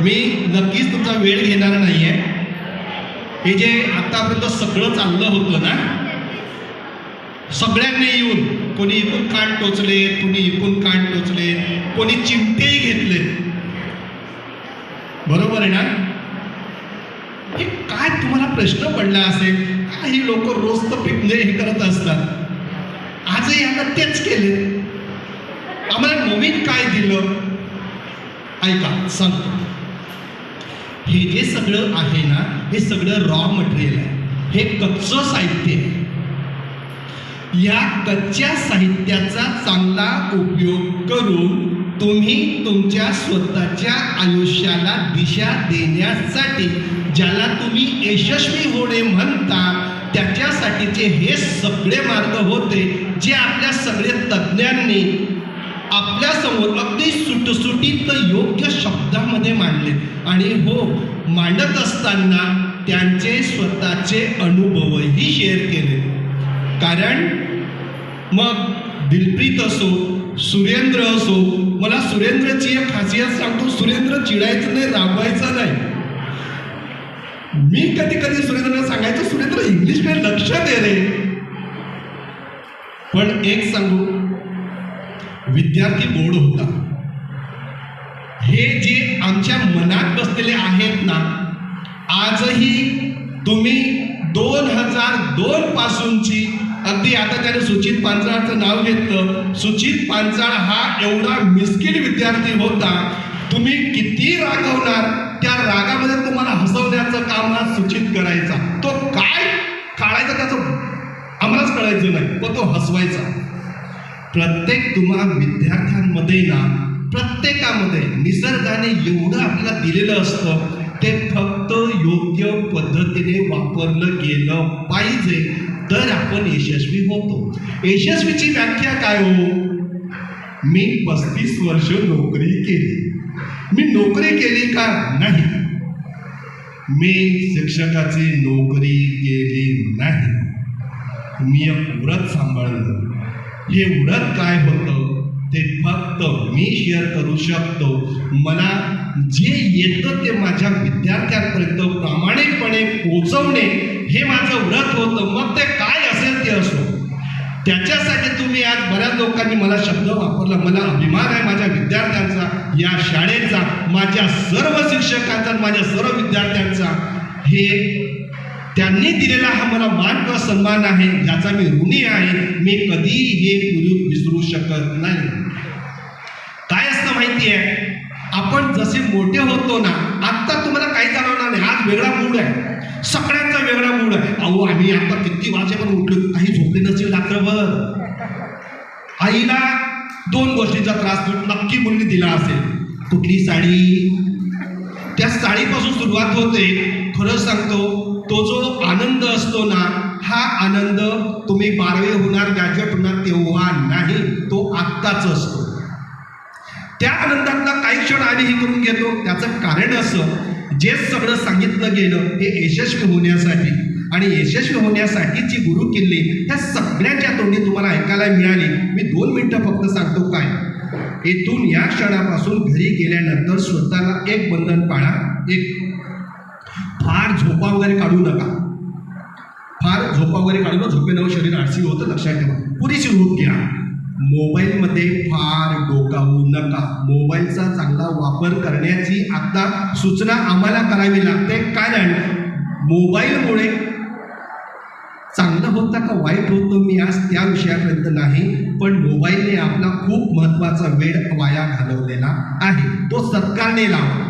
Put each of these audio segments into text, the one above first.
मी नक्कीच तुमचा वेळ घेणार नाहीये. हे जे आतापर्यंत सगळं चाललं होतं ना सगळ्यांनी येऊन कोणी इकून कान टोचले कोणी इकून कान टोचले कोणी चिमटेही घेतले. बरोबर आहे ना? हे काय तुम्हाला प्रश्न पडला असेल? काय ही लोक रोज तर पिकणे हे करत असतात? आजही यांना तेच केले. आम्हाला नवीन काय दिलं? ऐका सांगतो. हे जे सगळं आहे ना हे सगळं रॉ मटेरियल आहे. हे कच्चं साहित्य आहे. या कच्च्या साहित्याचा चांगला उपयोग करून तुम्ही तुमच्या स्वतःच्या आयुष्याला दिशा देण्यासाठी ज्याला तुम्ही यशस्वी होणे म्हणता त्याच्यासाठीचे हे सगळे मार्ग होते जे आपल्या सगळे तज्ज्ञांनी आपल्यासमोर अगदी सुटसुटीत योग्य शब्दामध्ये मांडले. आणि हो मांडत असताना त्यांचे स्वतःचे अनुभवही शेअर केले. कारण मग दिलप्रीत असो सुरेंद्र असो मला सुरेंद्रची एक खासियत सांगतो सुरेंद्र चिडायचं नाही रागवायचं नाही. मी कधी कधी सुरेंद्रला सांगायचं सुरेंद्र इंग्लिशकडे लक्ष दे रे. पण एक सांगू विद्यार्थी बोर्ड होता हे जे आमच्या मनात बसलेले आहेत ना आजही तुम्ही दोन हजार दोन पासूनची अगदी आता त्याने सुचित पांचाळचं नाव घेतलं. सुचित पांचाळ हा एवढा मिस्किल विद्यार्थी होता. तुम्ही किती रागवणार? त्या रागामध्ये तुम्हाला हसवण्याचं काम हा सुचित करायचा. तो काय? काढायचा त्याचं आम्हालाच कळायचं नाही पण तो हसवायचा. प्रत्येक तुम्हा विद्यार्थ्यांमध्ये ना प्रत्येकामध्ये निसर्गाने एवढं आपल्याला दिलेलं असतं ते फक्त योग्य पद्धतीने वापरलं गेलं पाहिजे तर आपण यशस्वी होतो. यशस्वीची व्याख्या काय हो? मी पस्तीस वर्ष नोकरी केली. मी नोकरी केली का? नाही. मी शिक्षकाची नोकरी केली नाही. मी एक व्रत सांभाळलं. हे व्रत काय होतं ते फक्त मी शेअर करू शकतो. मला जे येतं ते माझ्या विद्यार्थ्यांपर्यंत प्रामाणिकपणे पोचवणे हे माझं व्रत होतं. मग ते काय असेल ते असो. त्याच्यासाठी तुम्ही आज बऱ्याच लोकांनी मला शब्द वापरला. मला अभिमान आहे माझ्या विद्यार्थ्यांचा या शाळेचा माझ्या सर्व शिक्षकांचा माझ्या सर्व विद्यार्थ्यांचा. हे त्यांनी दिलेला हा मला मान किंवा सन्मान आहे ज्याचा मी ऋणी आहे मी कधी हे विसरू शकत नाही. काय असतं माहिती आहे? आपण जसे मोठे होतो ना आत्ता तुम्हाला काही जाणवणार नाही. आज वेगळा मूड आहे. सगळ्यांचा वेगळा मूड आहे. अहो आम्ही आता किती वाजेपर्यंत उठलो काही झोपले नसेल रात्रभर. आईला दोन गोष्टींचा त्रास नक्की मुलगी दिला असेल. कुठली साडी? त्या साडीपासून सुरुवात होते. खरं सांगतो तो जो आनंद असतो ना हा आनंद तुम्ही बारवे होणार ग्रॅज्युएट होणार तेव्हा नाही तो आत्ताच असतो. त्या आनंदातला काही क्षण आम्ही हे करून घेतो. त्याचं कारण असं जे सगळं सांगितलं गेलं हे यशस्वी होण्यासाठी आणि यशस्वी होण्यासाठी जी गुरु किल्ली त्या सगळ्याच्या तोंडी तुम्हाला ऐकायला मिळाली. मी दोन मिनटं फक्त सांगतो काय. येथून या क्षणापासून घरी गेल्यानंतर स्वतःला एक बंधन पाळा. एक फार झोपा वगैरे काढू नका. फार झोपा वगैरे काढू नका. झोपेनं शरीर आळशी होतं लक्षात ठेवा. पुरेशी झोप घ्या. मोबाईलमध्ये फार डोकावू नका. मोबाईलचा चांगला वापर करण्याची आता सूचना आम्हाला करावी लागते. कारण मोबाईलमुळे चांगलं होतं का वाईट होतं मी आज त्या विषयापर्यंत नाही. पण मोबाईलने आपला खूप महत्त्वाचा वेळ वाया घालवलेला आहे. तो सत्कारने लावा.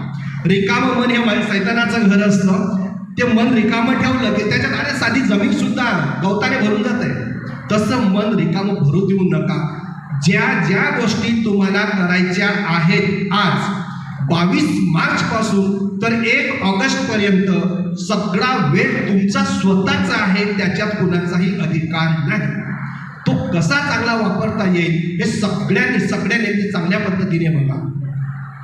रिकामं मन हे सैतानाचं घर असतं. ते मन रिकामं ठेवलं की त्याच्यात अरे साधी जमीन सुद्धा गवताने भरून जाते. तसं मन रिकामं भरू देऊ नका. ज्या ज्या गोष्टी तुम्हाला करायच्या आहेत आज बावीस मार्च पासून तर एक ऑगस्ट पर्यंत सगळा वेळ तुमचा स्वतःचा आहे त्याच्यात कुणाचाही अधिकार नाही. तो कसा चांगला वापरता येईल हे सगळ्यांनी सगळ्या नेते चांगल्या पद्धतीने बघा.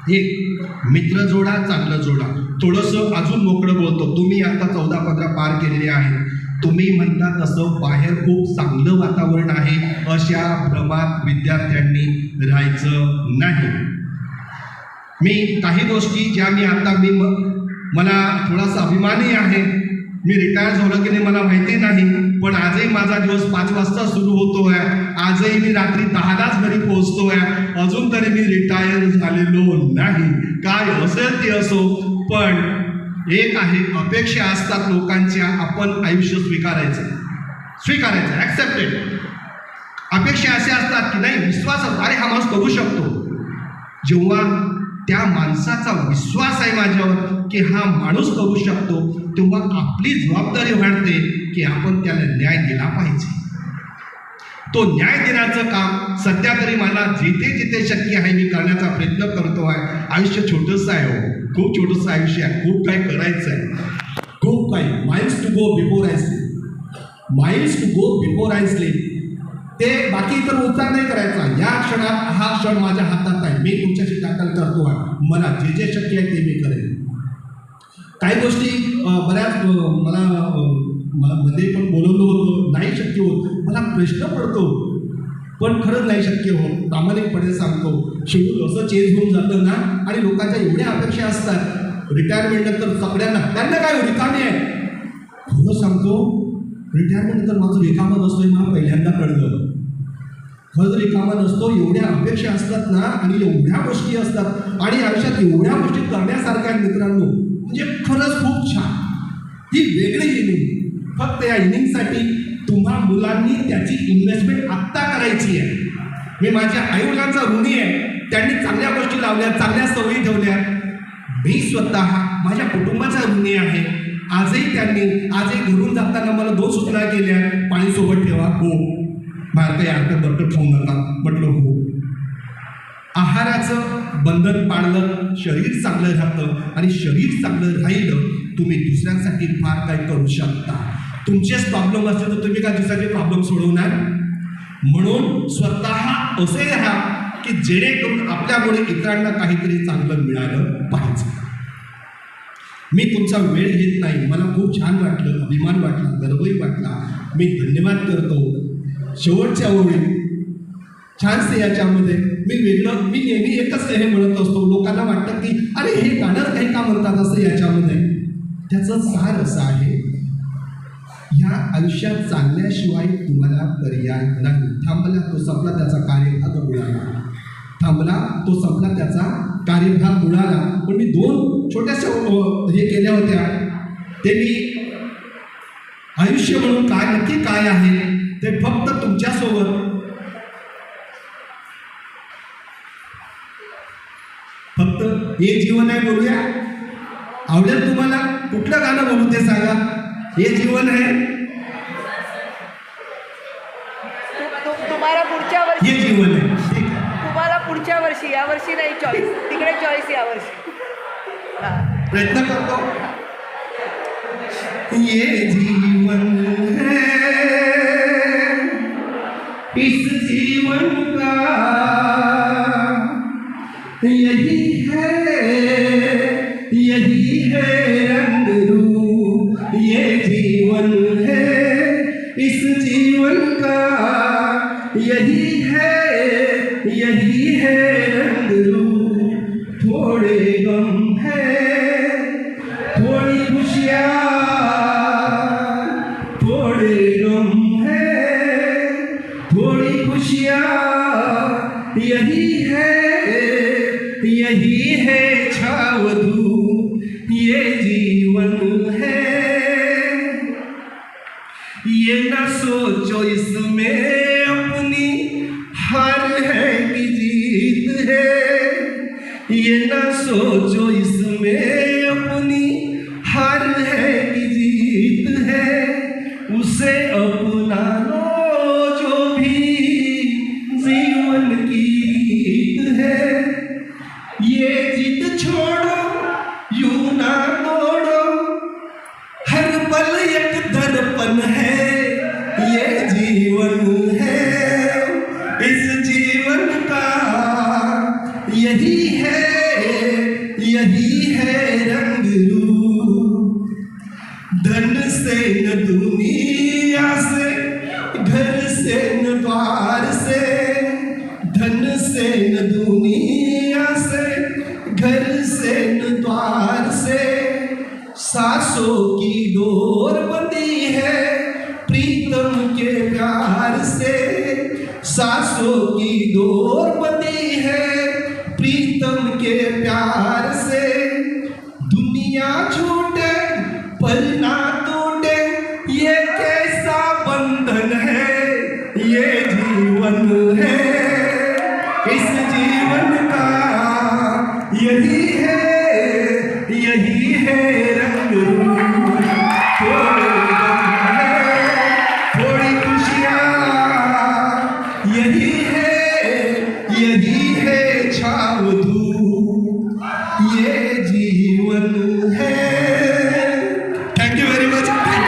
एक मित्र जोडा चांगलं जोडा. थोडंसं अजून मोकळं बोलतो. तुम्ही आता चौदा पंधरा पार केलेले आहे तुम्ही म्हणता तसं बाहेर खूप चांगलं वातावरण आहे. अशा भ्रमात विद्यार्थ्यांनी राहायचं नाही. मी काही गोष्टी ज्या मी आता मी मला थोडासा अभिमानही आहे. मी रिटायर झालो की नाही मला माहिती नाही पण आजही माझा दिवस पाच वाजता सुरू होतोय. आजही मी रात्री दहालाच घरी पोहोचतोय. अजून तरी मी रिटायर झालेलो नाही. काय असेल ते असो पण एक आहे अपेक्षा असतात लोकांच्या आपण आयुष्य स्वीकारायचं. स्वीकारायचं ऍक्सेप्टेड अपेक्षा असे असतात की नाही विश्वास अरे हा माणूस करू शकतो. जेव्हा त्या माणसाचा विश्वास आहे माझ्यावर की हा माणूस करू शकतो. तेव्हा आपली जबाबदारी वाढते की आपण त्याला न्याय दिला पाहिजे. तो न्याय देण्याचं काम सध्या तरी मला जिथे जिथे शक्य आहे मी करण्याचा प्रयत्न करतो आहे. आयुष्य छोटंसं आहे हो. खूप छोटंसं आयुष्य आहे. खूप काही करायचं आहे खूप काही. Miles to go before I sleep miles to go before I sleep ते बाकी इतर उच्चार नाही करायचा. या क्षणात हा क्षण माझ्या हातात आहे मी तुमच्याशी दाखल करतो आहे मला जे जे शक्य आहे ते मी करेन. काही गोष्टी बऱ्याच मला मला मध्ये पण बोलवलं होतं. नाही शक्य होत. मला प्रश्न पडतो. पण खरंच नाही शक्य होत. प्रामाणिकपणे सांगतो. शेवट असं चेंज होऊन जातं ना? आणि लोकांच्या एवढ्या अपेक्षा असतात. रिटायरमेंट नंतर सगळ्यांना त्यांना काय रिकामी आहे खरं सांगतो रिटायरमेंट नंतर माझं रिकामं नसतोय मला पहिल्यांदा कळलं. खरंच रिकामा नसतो एवढ्या अपेक्षा असतात ना आणि एवढ्या गोष्टी असतात आणि आयुष्यात एवढ्या गोष्टी करण्यासारख्या आहेत मित्रांनो म्हणजे खरंच खूप छान. ही वेगळी इनिंग फक्त या इनिंगसाठी तुम्हा मुलांनी त्याची इन्व्हेस्टमेंट आत्ता करायची आहे. मी माझ्या आईवडिलांचा ऋणी आहे. त्यांनी चांगल्या गोष्टी लावल्या चांगल्या सवयी ठेवल्या. मी स्वतः माझ्या कुटुंबाचा ऋणी आहे. आजही त्यांनी आजही घरून जाताना मला दोन सूचना केल्या. पाणी सोबत ठेवा. हो. भारतीय काही अर्थ बरकट खाऊ नका म्हटलं हो. आहाराचं बंधन पाळलं शरीर चांगलं राहतं आणि शरीर चांगलं राहिलं तुम्ही दुसऱ्यांसाठी फार काही करू शकता. तुमचेच प्रॉब्लेम असतील तर तुम्ही काय दुसऱ्याचे प्रॉब्लेम सोडवणार? म्हणून स्वतः असे राहा की जेणेकरून आपल्यामुळे इतरांना काहीतरी चांगलं मिळालं पाहिजे. मी तुमचा वेळ घेत नाही. मला खूप छान वाटलं अभिमान वाटला गर्वही वाटला. मी धन्यवाद करतो. शेवटच्या ओळी. छानसे याच्यामध्ये. मी वेगळं मी नेहमी एकच हे म्हणत असतो. लोकांना वाटतं की अरे हे गाणं काही का म्हणतात असं याच्यामध्ये? त्याचं सार असं आहे ह्या आयुष्यात चालल्याशिवाय तुम्हाला पर्याय नाही. थांबला तो संपला त्याचा कार्यभाग बुडाला थांबला तो संपला त्याचा कार्यभाग बुडाला पण मी दोन छोट्याशा हे केल्या होत्या. ते मी आयुष्य म्हणून काय नक्की काय आहे? ते फक्त तुमच्यासोबत. फक्त हे जीवन आहे बोलूया. आवडेल तुम्हाला? कुठलं गाणं बोलू ते सांगा? हे जीवन आहे. तुम्हाला पुढच्या वर्षी हे जीवन आहे. ठीक आहे. तुम्हाला पुढच्या वर्षी या वर्षी नाही चॉईस तिकडे चॉईस या वर्षी. प्रयत्न करतो. ये जीवन यही है यही है रंग रूप, ये जीवन है, इस जीवन का। यही है यही है रंग रूप, थोड़े गम है, थोड़ी खुशियाँ ये जिद छोड़ो, यूँ ना तोड़ो हर पल एक दर्पण है, ये जीवन है। इस जीवन का यही है यही है रंग रूप। धन से न दुनिया से, घर से न द्वार से, धन से न दुनिया सासों की दूर बनी है, प्रीतम के प्यार से। दुनिया छूटे पर ना टूटे, ये कैसा बंधन है? ये जीवन है, इस जीवन का यही है।